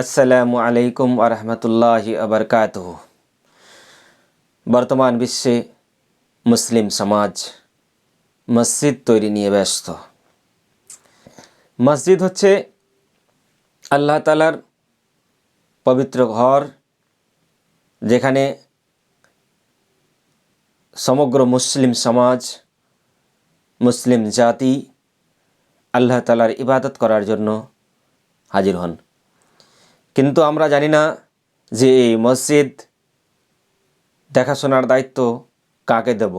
আসসালামু আলাইকুম আরহামতুল্লাহ আবরকাত বর্তমান বিশ্বে মুসলিম সমাজ মসজিদ তৈরি নিয়ে ব্যস্ত। মসজিদ হচ্ছে আল্লাহ তালার পবিত্র ঘর, যেখানে সমগ্র মুসলিম সমাজ, মুসলিম জাতি আল্লাহ তালার ইবাদত করার জন্য হাজির হন। কিন্তু আমরা জানি না যে এই মসজিদ দেখাশোনার দায়িত্ব কাকে দেব?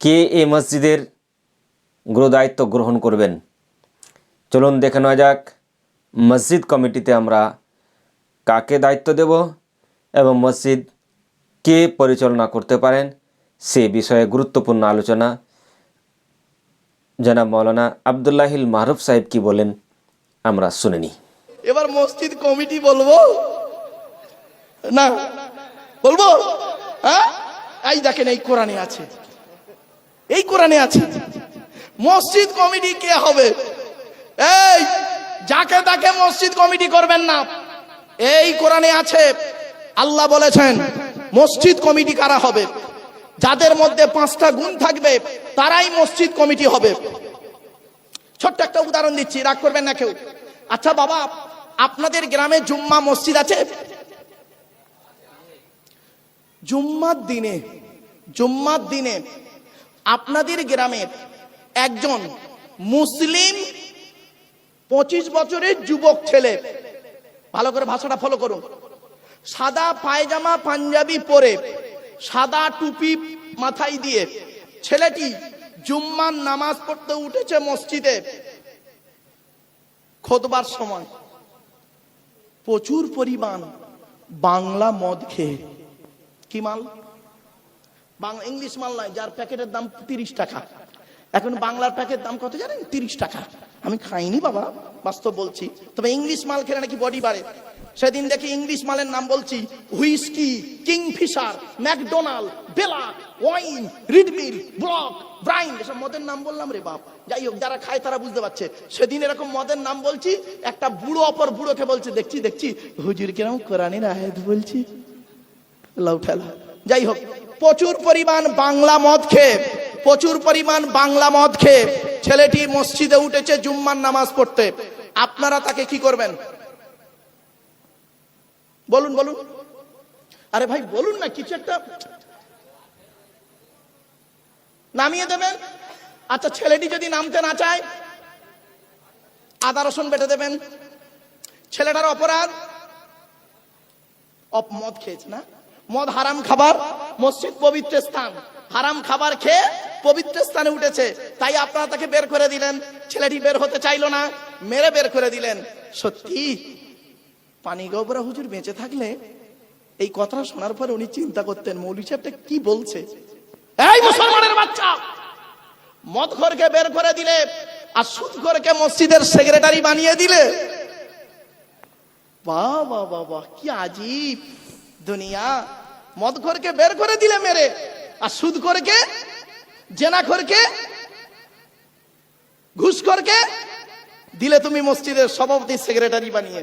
কে এই মসজিদের গুরু দায়িত্ব গ্রহণ করবেন? চলুন দেখে নেওয়া যাক, মসজিদ কমিটিতে আমরা কাকে দায়িত্ব দেব এবং মসজিদ কে পরিচালনা করতে পারেন, সে বিষয়ে গুরুত্বপূর্ণ আলোচনা। জনাব মৌলানা আবদুল্লাহিল মাহরুফ সাহেব কি বলেন, আমরা শুনে নিই। এবার মসজিদ কমিটি বলব? না। বলব? হ্যাঁ? এই দেখেন, এই কোরআনে আছে। এই কোরআনে আছে। মসজিদ কমিটি কে হবে? এই, যাকে তাকে মসজিদ কমিটি করবেন না। এই কোরআনে আছে। আল্লাহ বলেছেন, মসজিদ কমিটি কারা হবে? যাদের মধ্যে পাঁচটা গুণ থাকবে, তারাই মসজিদ কমিটি হবে। ছোট্ট একটা উদাহরণ দিচ্ছি, রাগ করবেন না কেউ। আচ্ছা বাবা আপনাদের গ্রামে জুম্মা মসজিদ আছে? জুম্মার দিনে জুম্মার দিনে আপনাদের গ্রামের একজন মুসলিম পঁচিশ বছরের যুবক ছেলে, ভালো করে ভাষাটা ফলো করুন, সাদা পায়জামা, পাঞ্জাবি পরে সাদা টুপি মাথায় দিয়ে ছেলেটি জুম্মার নামাজ পড়তে উঠেছে মসজিদে। খোদবার সময়। প্রচুর পরিমাণ বাংলা মদ খেয়ে। কি মাল? বাংলা ইংলিশ মাল নয় যার প্যাকেটের দাম তিরিশ টাকা। এখন বাংলার প্যাকেট দাম কত জানেন? তিরিশ টাকা। আমি খাইনি বাবা, বাস্তব বলছি। তবে ইংলিশ মাল খেলে নাকি বডি বাড়ে। সেদিন দেখি ইংলিশ মালের নাম বলছি, হুইস্কি, কিংফিশার, ম্যাকডোনাল্ড, বেলা, ওয়াইন, রিডমিল, ব্লক, ব্রাইন, এসব মদের নাম বললাম রে বাপ। যাই হোক, যারা খায় তারা বুঝতে পারছে। সেদিন এরকম মদের নাম বলছি, একটা বুড়ো অপর বুড়োকে বলছে, দেখছি দেখছি, হুজুর কিরম কোরআনের আয়াত বলছি। লাউ যাই হোক, প্রচুর পরিমাণ বাংলা মদ খেয়ে, প্রচুর পরিমাণ বাংলা মদ খেয়ে ছেলেটি মসজিদে উঠেছে জুম্মার নামাজ পড়তে। আপনারা তাকে কি করবেন? বলুন বলুন। আরে ভাই, বলুন না, কিছু একটা নামিয়ে দেবেন। আচ্ছা ছেলেটি যদি নামতে না চায়, আদা, রসুন বেটে দেবেন। ছেলেটার অপরাধ, অপ, মদ খেয়েছে না? মদ হারাম খাবার, মসজিদ পবিত্র স্থান। হারাম খাবার খেয়ে পবিত্র স্থানে উঠেছে। তাই আপনারা তাকে বের করে দিলেন। ছেলেটি বের হতে চাইলো না, মেরে বের করে দিলেন। সত্যি? পানি গবরা হুজুর বেঁচে থাকলে এই কথাটা শোনার পরে উনি চিন্তা করতেন, মৌলী সাহেবটা কি বলছে? এই মুসলমানের বাচ্চা বের করে দিলে আর সুদ ঘরকে মসজিদের সেক্রেটারি বানিয়ে দিলে। বাহ বাহ কি আজীব দুনিয়া। বের করে দিলে মেরে, আর সুদ করকে জেনা করকে ঘুষ করকে দিলে তুমি মসজিদের সভাপতি সেক্রেটারি বানিয়ে।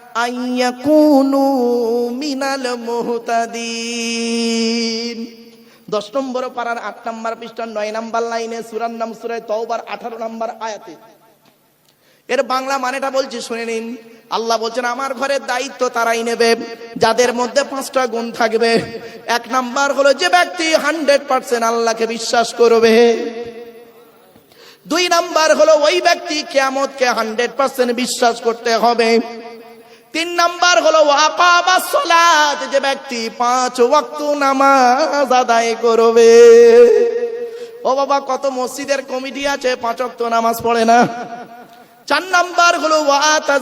আন ইয়াকুনু মিনাল মুহতাদিন। দশ নম্বর পাড়ার আট নম্বর পৃষ্ঠার নয় নম্বর লাইনে সুরার নাম সুরায় তওবার আঠারো নম্বর আয়াতে। এর বাংলা মানেটা বলছি, শুনে নিন। আল্লাহ বলছেন, আমার ঘরের দায়িত্ব তারাই নেবে, যাদের মধ্যে পাঁচটা গুণ থাকবে। এক নাম্বার হলো যে ব্যক্তি হান্ড্রেড পার্সেন্ট আল্লাহকে বিশ্বাস করবে। দুই নাম্বার হলো ওই ব্যক্তি কেয়ামতকে হান্ড্রেড পার্সেন্ট বিশ্বাস করতে হবে। তিন নাম্বার হলো যে ব্যক্তি পাঁচ ওয়াক্ত নামাজ আদায় করবে। ও বাবা, কত মসজিদের কমিটি আছে, পাঁচ ওয়াক্ত নামাজ পড়ে না? চার নাম্বার হলো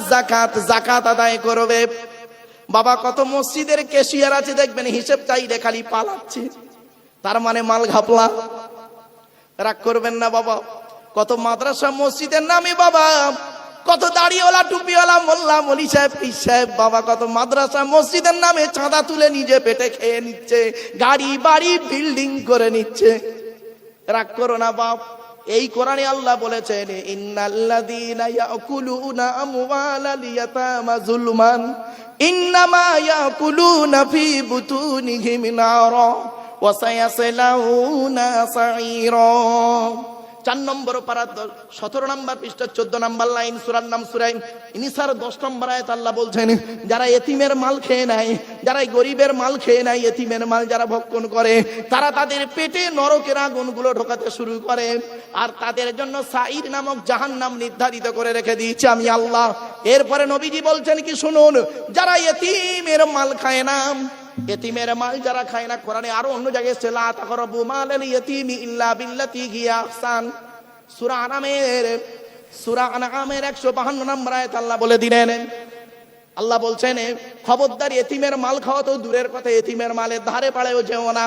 জাকাত জাকাত আদায় করবে। বাবা, কত মসজিদের কেশিয়ার আছে, দেখবেন, হিসেব চাইলে খালি পালাচ্ছে। তার মানে মাল ঘাপলা। রাগ করবেন না, বাবা। কত মাদ্রাসা মসজিদের নামে, বাবা কত দাড়িওয়ালা, টুপিওয়ালা, মোল্লা, মলি সাহেব, পীর সাহেব, বাবা কত মাদ্রাসা, মসজিদের নামে চাঁদা তুলে নিজে পেটে খেয়ে নিচ্ছে, গাড়ি, বাড়ি, বিল্ডিং করে নিচ্ছে। রাগ করো না বাপ, এই কোরআনে আল্লাহ বলেছেন, ইন্নাল্লাযীনা ইয়াকুলুনা আমওয়ালাল ইয়াতামা যুলমান ইন্নামা ইয়াকুলুনা ফি বুতুনিহিম নারা, ওয়া সায়াসলাউনা সাঈরা। চার নম্বর পারা সতেরো নম্বর পৃষ্ঠা, চোদ্দ নম্বর লাইন, সুরার নাম সুরাই ইনিসার দশ নম্বর আয়াত আল্লাহ বলছেন, যারা এতিমের মাল খেয়ে নেয় যারা গরিবের মাল খেয়ে নেয় এতিমের মাল যারা ভক্ষণ করে, তারা তাদের পেটে নরকের আগুনগুলো ঢোকাতে শুরু করে, আর তাদের জন্য সাইর নামক জাহান নাম নির্ধারিত করে রেখে দিয়েছে আমি আল্লাহ। এরপরে নবীজি বলছেন কি, শুনুন, যারা এতিমের মাল খায় না এতিমের মাল যারা খায় না, কোরআনে আরও অন্য জায়গায় ইল্লা বিল্লাতি আহসান। সূরা আনামের সূরা আনামের 152 নম্বর আয়াত আল্লাহ বলে দিলেন। আল্লাহ বলছেন, খবরদার এতিমের মাল খাওয়া তো দূরের কথা, এতিমের মালের ধারে পাড়েও যেও না।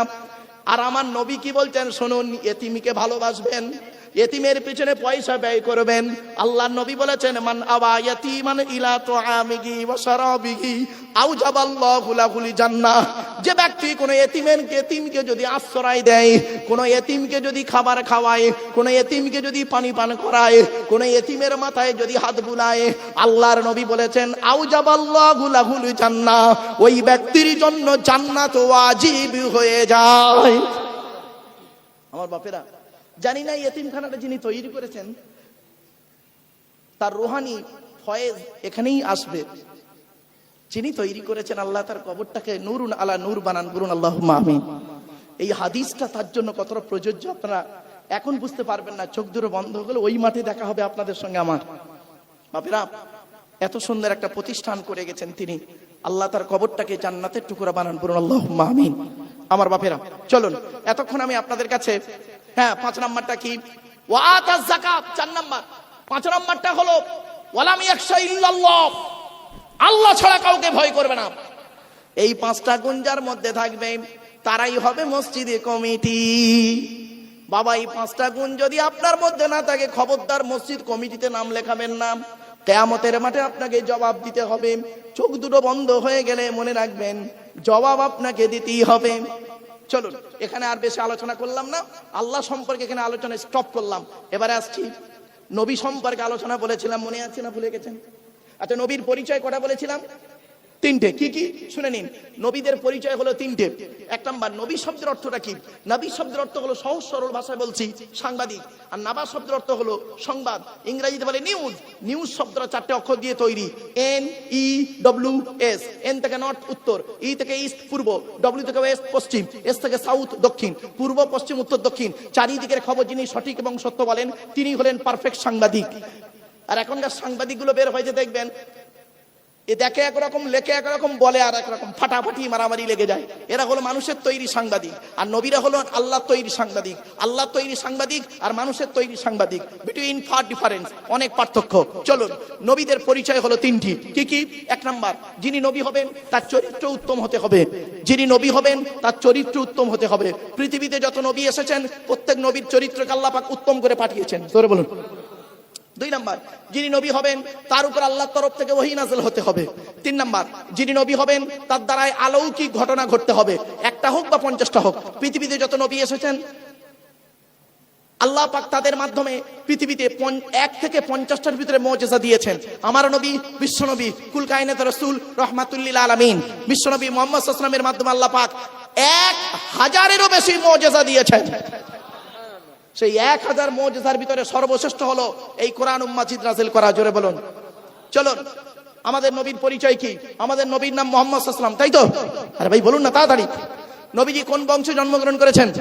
আর আমার নবী কি বলছেন, শুনুন, এতিমিকে ভালোবাসবেন। এতিমের পিছনে পয়সা ব্যয় করবেন। আল্লাহ নবী বলেছেন, মান আবা ইয়াতিমান ইলা তুআমিহি ওয়া শারাবিহি আও জাবাল্লাহু লাহুল জান্নাহ। যে ব্যক্তি কোন এতিমের এতিমকে যদি আশ্রয় দেয়, কোন এতিমকে যদি খাবার খাওয়ায়, কোন এতিমকে যদি পানি পান করায়, কোন এতিমের মাথায় যদি হাত বুলায়, আল্লাহর নবী বলেছেন আও জাবাল্লাহু লাহুল জান্নাহ। ওই ব্যক্তির জন্য জান্নাত ওয়াজিব হয়ে যায়। আমার বাপেরা জানি না এতিমখানাটা যিনি তৈরি করেছেন, তার রোহানি ফয়েজ এখানেই আসবে। যিনি তৈরি করেছেন, আল্লাহ তার কবরটাকে নুরুন আলা নূর বানান করুন আল্লাহ আমিন। এই হাদিসটা তার জন্য কতটা প্রযোজ্য, আপনারা এখন বুঝতে পারবেন না, চোখ দুটো বন্ধ হলে ওই মাঠে দেখা হবে আপনাদের সঙ্গে আমার। বাপেরা, এত সুন্দর একটা প্রতিষ্ঠান করে গেছেন তিনি। আল্লাহ তার কবরটাকে জান্নাতের টুকরা বানান করুন আল্লাহ আমিন। আমার বাপেরা, চলুন। এতক্ষণ আমি আপনাদের কাছে হ্যাঁ পাঁচ নাম্বারটা কি? চার নাম্বার। পাঁচ নাম্বারটা হলো আল্লাহ ছাড়া কাউকে ভয় করবে না। এই পাঁচটা গুঞ্জার মধ্যে থাকবে, তারাই হবে মসজিদে কমিটি। বাবা, এই পাঁচটা গুণ যদি আপনার মধ্যে না থাকে, খবরদার মসজিদ কমিটিতে নাম লেখাবেন না। কেয়ামতের মাঠে আপনাকে জবাব দিতে হবে। চোখ দুটো বন্ধ হয়ে গেলে মনে রাখবেন, জবাব আপনাকে দিতেই হবে। চলুন, এখানে আর বেশি আলোচনা করলাম না। আল্লাহ সম্পর্কে এখানে আলোচনা স্টপ করলাম। এবারে আসছি। নবী সম্পর্কে আলোচনা বলেছিলাম, মনে আছে না ভুলে গেছেন? আচ্ছা নবীর পরিচয় কটা বলেছিলাম? তিনটে, কি কি? শুনে নিন। নবীদের পরিচয় হলো তিনটে। এক নাম্বার, নবী শব্দের অর্থটা কি? নবী শব্দের অর্থ হলো সহজ, সরল ভাষায় বলছি, সাংবাদিক। আর নাবা শব্দের অর্থ হলো সংবাদ। ইংরেজিতে বলে নিউজ নিউজ শব্দটা চারটে অক্ষর দিয়ে তৈরি। N E W S N থেকে নর্থ উত্তর। ই থেকে ইস্ট পূর্ব। ডব্লিউ থেকে ওয়েস্ট পশ্চিম। এস থেকে সাউথ দক্ষিণ। পূর্ব, পশ্চিম, উত্তর, দক্ষিণ। চারিদিকের খবর যিনি সঠিক এবং সত্য বলেন, তিনি হলেন পারফেক্ট সাংবাদিক। আর এখনকার সাংবাদিকগুলো বের হয়েছে দেখবেন এ দেখে একরকম, লেখে একরকম, বলে আর একরকম, ফাটাফাটি মারামারি লেগে যায়। এরা হলো মানুষের তৈরি সাংবাদিক। আর নবীরা হলো আল্লাহ তৈরি সাংবাদিক। আল্লাহ তৈরি সাংবাদিক আর মানুষের তৈরি সাংবাদিক। বিটুইন ফার ডিফারেন্স অনেক পার্থক্য। চলুন, নবীদের পরিচয় হলো তিনটি। কি কি? এক নাম্বার, যিনি নবী হবেন, তার চরিত্র উত্তম হতে হবে। যিনি নবী হবেন, তার চরিত্র উত্তম হতে হবে। পৃথিবীতে যত নবী এসেছেন, প্রত্যেক নবীর চরিত্রকে আল্লাহ পাক উত্তম করে পাঠিয়েছেন। তোরে বলুন। দুই নাম্বার, যিনি নবী হবেন, তার উপর আল্লাহর তরফ থেকে ওহি নাজল হতে হবে। তিন নাম্বার, যিনি নবী হবেন, তার দ্বারাই অলৌকিক ঘটনা ঘটতে হবে। একটা হোক বা পঞ্চাশটা হোক, পৃথিবীতে যত নবী এসেছেন, আল্লাহ পাক তাদের মাধ্যমে পৃথিবীতে এক থেকে পঞ্চাশটার ভিতরে মৌজেজা দিয়েছেন। আমার নবী বিশ্বনবী কুল কায়নাত রসুল, রহমাতুল্লিল আলমিন বিশ্বনবী মোহাম্মদ আসলামের মাধ্যমে আল্লাহ পাক এক হাজারেরও বেশি মৌজেজা দিয়েছেন। সেই এক হাজার মৌজার ভিতরে সর্বশ্রেষ্ঠ হলো এই কোরআন উম্মাজিদ নাজিল করা। জোরে বলুন। চলুন। আমাদের নবীর পরিচয় কি? আমাদের নবীর নাম মোহাম্মদ আসলাম তাই তো? আরে ভাই, বলুন না তাড়াতাড়ি। নবীজি কোন বংশে জন্মগ্রহণ করেছেন?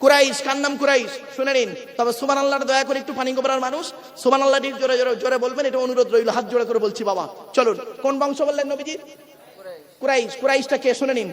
কুরাইশ, কার নাম কুরাইশ? শুনে নিন। তবে সুমান আল্লাহর দয়া করে একটু পানি গোবরার মানুষ সুমান আল্লাহ জোরে জোরে জোরে বলবেন, এটা অনুরোধ রইল। হাত জোড়ে করে বলছি বাবা। চলুন। কোন বংশ বললেন নবীজি? কুরাইশ। কুরাইশটা কে? শুনে নিন।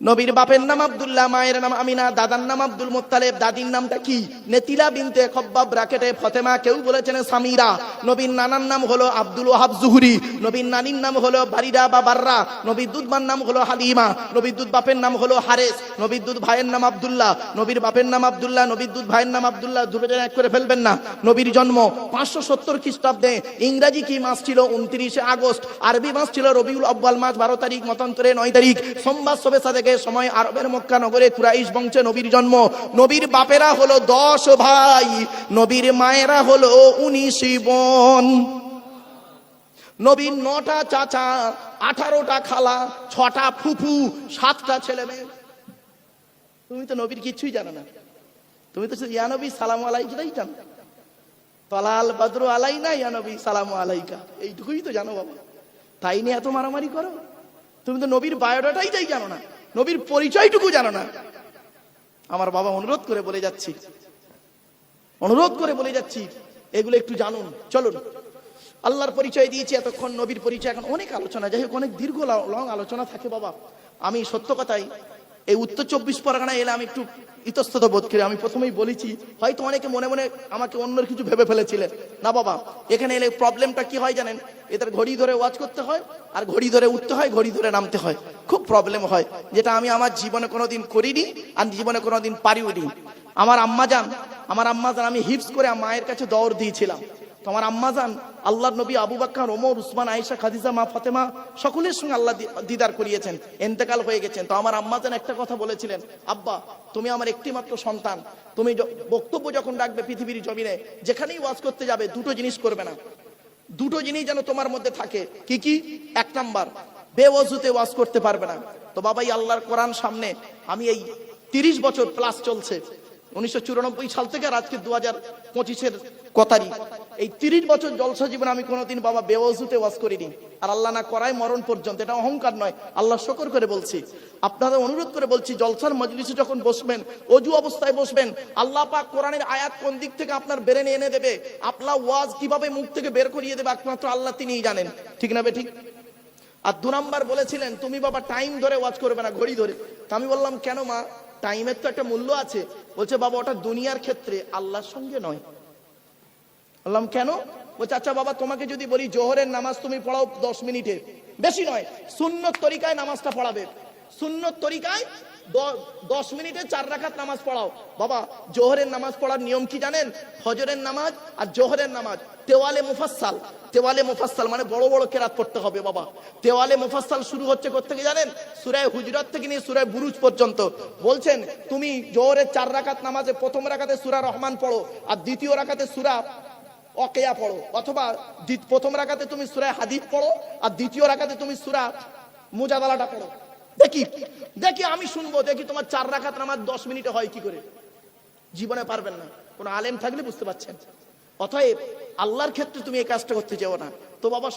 নবীর বাপের নাম আব্দুল্লাহ, মায়ের নাম আমিনা, দাদার নাম আব্দুল মোত্তালেব, দাদির নামটা কি নেতিলা বিনতে খব্বাব ব্রাকেটে ফতেমা, কেউ বলেছেন সামিরা। নবীর নানার নাম হলো আব্দুল ওহাব জুহুরি। নবীর নানির নাম হলো বারিদা বা বাররা। নবীর দুধবার নাম হলো হালিমা। নবীর দুধ বাপের নাম হলো হারেস। নবীর দুধ ভাইয়ের নাম আব্দুল্লাহ। নবীর বাপের নাম আব্দুল্লাহ, নবীর দুধ ভাইয়ের নাম আব্দুল্লাহ। দুজন এক করে ফেলবেন না। নবীর জন্ম পাঁচশো সত্তর খ্রিস্টাব্দে। ইংরাজি কি মাস ছিল? উনত্রিশে আগস্ট। আরবি মাস ছিল রবিউল আব্বাল মাস, বারো তারিখ, মতান্তরে নয় তারিখ। সোমবার সবেসা থেকে সময় আরবের মক্কা নগরে কুরাইশ বংশে নবীর জন্ম। নবীর বাপেরা হলো দশ ভাই, নবীর মায়েরা হলো উনিশ বোন। নবীর নটা চাচা, আঠারোটা খালা, ছটা ফুফু, সাতটা ছেলে মেয়ে তুমি তো নবীর কিছুই জানো না। তুমি তো শুধু ইয়ানবী সালাম আলাইকাই জানো। তলাল বদরু আলাই না ইয়ানবী সালাম আলাইকা। এইটুকুই তো জানো বাবা। তাই নিয়ে এত মারামারি করো। তুমি তো নবীর বায়োডাটাই তাই জানো না। নবীর পরিচয়টুকু জানো না। আমার বাবা অনুরোধ করে বলে যাচ্ছি। অনুরোধ করে বলে যাচ্ছি, এগুলো একটু জানুন, চলুন। আল্লাহর পরিচয় দিয়েছি, এতক্ষণ নবীর পরিচয়। এখন অনেক আলোচনা, যাই হোক, অনেক দীর্ঘ লং আলোচনা থাকে বাবা। আমি সত্য কথাই এই উত্তর চব্বিশ পরগনায় এলে আমি একটু ইতস্তত বোধ করি। আমি প্রথমেই বলেছি, হয়তো অনেকে মনে মনে আমাকে অন্যর কিছু ভেবে ফেলেছিলেন না বাবা, এখানে এলে প্রবলেমটা কি হয় জানেন? এদের ঘড়ি ধরে ওয়াচ করতে হয়, আর ঘড়ি ধরে উঠতে হয়, ঘড়ি ধরে নামতে হয়। খুব প্রবলেম হয়, যেটা আমি আমার জীবনে কোনোদিন করিনি, আর জীবনে কোনোদিন পারিওনি। আমার আম্মা যান, আমার আম্মা যান, আমি হিপস করে মায়ের কাছে দৌড় দিয়েছিলাম। তো আমার আম্মা যান আল্লাহ নবী আবু বাক্কার ওমর, উসমান, আয়েশা, খাদিজা, মা ফাতেমা, সকলের সঙ্গে আল্লাহ দিদার করিয়েছেন, এন্তেকাল হয়ে গেছেন। তো আমার আম্মা যান একটা কথা বলেছিলেন, আব্বা, তুমি আমার একটি মাত্র সন্তান, তুমি বক্তব্য যখন রাখবে পৃথিবীর জমিনে, যেখানেই ওয়াজ করতে যাবে, দুটো জিনিস করবে না। দুটো জিনিস যেন তোমার মধ্যে থাকে। কি কি? এক নাম্বার, বেওয়াজুতে ওয়াজ করতে পারবে না। তো বাবাই আল্লাহর কোরআন সামনে, আমি এই তিরিশ বছর প্লাস চলছে উনিশশো চুরানব্বই সাল থেকে আর আজকে দু হাজার পঁচিশের কথারই। এই তিরিশ বছর জলসা জীবন আমি কোনোদিন বাবা বেওয়াজুতে ওয়াজ করিনি। আর আল্লাহ না করায় মরণ পর্যন্ত। এটা অহংকার নয়। আল্লাহ শকর করে বলছি। আপনাদের অনুরোধ করে বলছি, জলসার মজলিসে যখন বসবেন, অজু অবস্থায় বসবেন, আল্লাহ পাক কোরআনের আয়াত কোন দিক থেকে আপনার বেরেনে এনে দেবে? আপনার ওয়াজ কীভাবে মুখ থেকে বের করিয়ে দেবে? একমাত্র আল্লাহ তিনিই জানেন। ঠিক না বে ঠিক? আর দু নাম্বার বলেছিলেন, তুমি বাবা টাইম ধরে ওয়াজ করবে না, ঘড়ি ধরে। আমি বললাম, কেন মা? টাইমের তো একটা মূল্য আছে। বলছে, বাবা, ওটা দুনিয়ার ক্ষেত্রে আল্লাহর সঙ্গে নয়। বললাম, কেন? বলছে আচ্ছা বাবা, তোমাকে যদি বলি জোহরের নামাজ তুমি পড়াও দশ মিনিটে বেশি নয় শূন্য তরিকায় নামাজটা পড়াবে। শূন্য তরিকায় দশ মিনিটে চার রাখাত নামাজ পড়াও। বাবা, জোহরের নামাজ পড়ার নিয়ম কি জানেন? হজরের নামাজ আর জোহরের নামাজ। তেওয়ালে মুফাসসাল। তেওয়ালে মুফাসসাল মানে বড় বড় কেরাত পড়তে হবে বাবা। তেওয়ালে মুফাসসাল শুরু হচ্ছে থেকে জানেন? সুরায় হুজরাত থেকে নিয়ে সুরায় বুরুজ পর্যন্ত। বলছেন, তুমি জোহরের চার রাকাত নামাজে প্রথম রাকাতে সুরা রহমান পড়ো আর দ্বিতীয় রাকাতে সুরা অকেয়া পড়ো। অথবা প্রথম রাখাতে তুমি সুরায় হাদিফ পড়ো আর দ্বিতীয় রাখাতে তুমি সুরা মুজাদালাটা পড়ো। দেখি দেখি আমি শুনব, দেখি তোমার চার রাখাত আমার দশ মিনিটে হয় কি করে। জীবনে পারবেন না। কোনো আলেম থাকলে বুঝতে পারছেন। অতএব আল্লাহর ক্ষেত্রে তুমি এই কাজটা করতে যাও না। তো বাবা